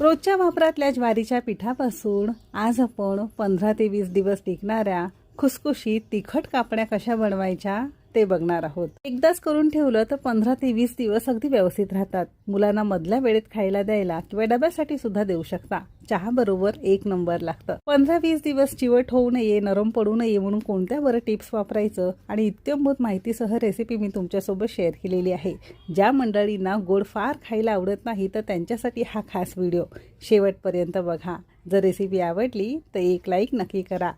रोजच्या वापरातल्या ज्वारीच्या पिठापासून आज आपण पंधरा ते वीस दिवस टिकणाऱ्या खुसखुशीत तिखट कापण्या कशा बनवायच्या? ते बघणार आहोत. एकदाच करून ठेवलं तर पंधरा ते वीस दिवस अगदी व्यवस्थित राहतात. मुलांना मधल्या वेळेत खायला द्यायला किंवा डब्यासाठी सुद्धा देऊ शकता. चहा बरोबर एक नंबर लागतं. पंधरा वीस दिवस चिवट होऊ नये नरम पडू नये म्हणून कोणत्या बरं टिप्स वापरायचं आणि इत्यंभूत माहितीसह रेसिपी मी तुमच्यासोबत शेअर केलेली आहे. ज्या मंडळींना गोड फार खायला आवडत नाही तर त्यांच्यासाठी हा खास व्हिडिओ शेवटपर्यंत बघा. जर रेसिपी आवडली तर एक लाईक नक्की करा.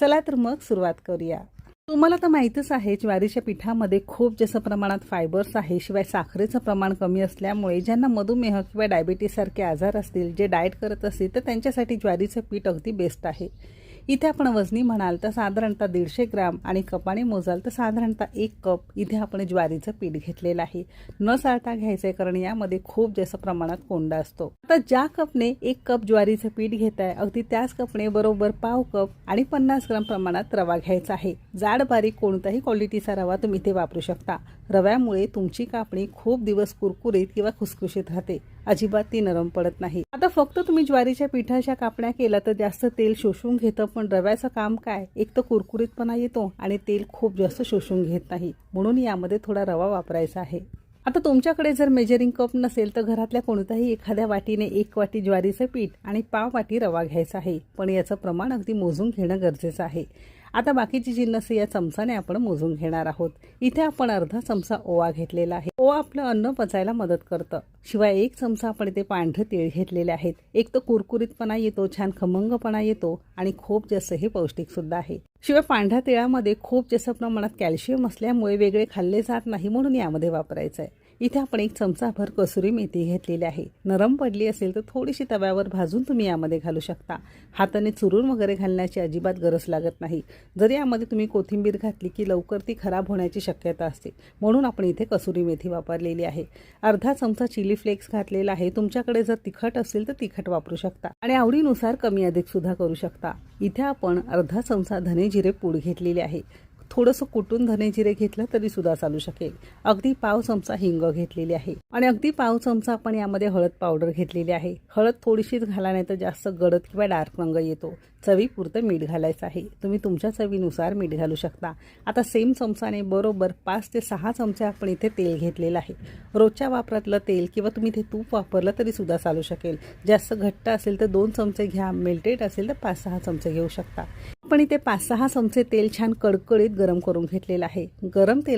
चला तर मग सुरुवात करूया. तुम्हाला तर माहीतच आहे ज्वारीच्या पिठामध्ये खूप जास्त प्रमाणात फायबर्स आहे. शिवाय साखरेचं प्रमाण कमी असल्यामुळे ज्यांना मधुमेह किंवा डायबिटीससारखे आजार असतील जे डाएट करत असतील तर त्यांच्यासाठी ज्वारीचं पीठ अगदी बेस्ट आहे. इथे आपण वजनी म्हणाल तर साधारणतः दीडशे ग्राम आणि कपाने मोजाल तर साधारणतः एक कप इथे आपण ज्वारीचं पीठ घेतलेलं आहे. न साळता घ्यायचं आहे कारण यामध्ये खूप जास्त प्रमाणात कोंडा असतो. आता ज्या कपने एक कप ज्वारीचं पीठ घेत आहे अगदी त्याच कपने बरोबर पाव कप आणि पन्नास ग्राम प्रमाणात रवा घ्यायचा आहे. जाड बारीक कोणताही क्वालिटीचा रवा तुम्ही इथे वापरू शकता. रव्यामुळे तुमची कापणी खूप दिवस कुरकुरीत किंवा खुसखुशीत राहते. अजिबात ती नरम पडत नाही. आता फक्त तुम्ही ज्वारीच्या पिठाच्या कापण्या केल्या तर जास्त तेल शोषून घेतं पण रव्याचं काम काय? एक तर कुरकुरीतपणा येतो आणि तेल खूप जास्त शोषून घेत नाही. म्हणून यामध्ये थोडा रवा वापरायचा आहे. आता तुमच्याकडे जर मेजरिंग कप नसेल तर घरातल्या कोणत्याही एखाद्या वाटीने एक वाटी ज्वारीचं पीठ आणि पाव वाटी रवा घ्यायचा आहे. पण याचं प्रमाण अगदी मोजून घेणं गरजेचं आहे. आता बाकीची जिन्नस या चमचाने आपण मोजून घेणार आहोत. इथे आपण अर्धा चमचा ओवा घेतलेला आहे. ओवा आपलं अन्न पचायला मदत करतं. शिवाय एक चमचा आपण इथे पांढरे तीळ घेतलेले आहेत. एक तर कुरकुरीतपणा येतो छान खमंगपणा येतो आणि खूप जास्त हे पौष्टिक सुद्धा आहे. शिवाय पांढऱ्या तिळामध्ये खूप जास्त प्रमाणात कॅल्शियम असल्यामुळे वेगळे खाल्ले जात नाही म्हणून यामध्ये वापरायचं आहे इथे आपण एक चमचाभर कसुरी मेथी घेतलेली आहे. नरम पडली असेल तर थोडीशी तव्यावर भाजून तुम्ही यामध्ये घालू शकता. हाताने चुरून वगैरे घालण्याची अजिबात गरज लागत नाही. जर यामध्ये तुम्ही कोथिंबीर घातली की लवकर ती खराब होण्याची शक्यता असते. म्हणून आपण इथे कसुरी मेथी वापरलेली आहे. अर्धा चमचा चिली फ्लेक्स घातलेला आहे. तुमच्याकडे जर तिखट असेल तर तिखट वापरू शकता. आणि आवडीनुसार कमी अधिक सुद्धा करू शकता. इथे आपण अर्धा चमचा धने जिरे पूड घेतलेली आहे. थोडंसं कुटून धने जिरे घेतलं तरी सुद्धा चालू शकेल. अगदी पाव चमचा हिंग घेतलेली आहे. आणि अगदी पाव चमचा आपण यामध्ये हळद पावडर घेतलेली आहे. हळद थोडीशीच घाला नाही तर जास्त गडद किंवा डार्क रंग येतो. चवीपुरतं मीठ घालायचं आहे. तुम्ही तुमच्या चवीनुसार मीठ घालू शकता. आता सेम चमचाने बरोबर पाच ते सहा चमचे आपण इथे तेल घेतलेलं आहे. रोजच्या वापरातलं तेल किंवा तुम्ही इथे तूप वापरलं तरी सुद्धा चालू शकेल. जास्त घट्ट असेल तर दोन चमचे घ्या मेल्टेड असेल तर पाच सहा चमचे घेऊ शकता. पण इथे पाच सहा चमचे तेल छान कडकडीत गरम करून घेतलेलं आहे. गरम तेल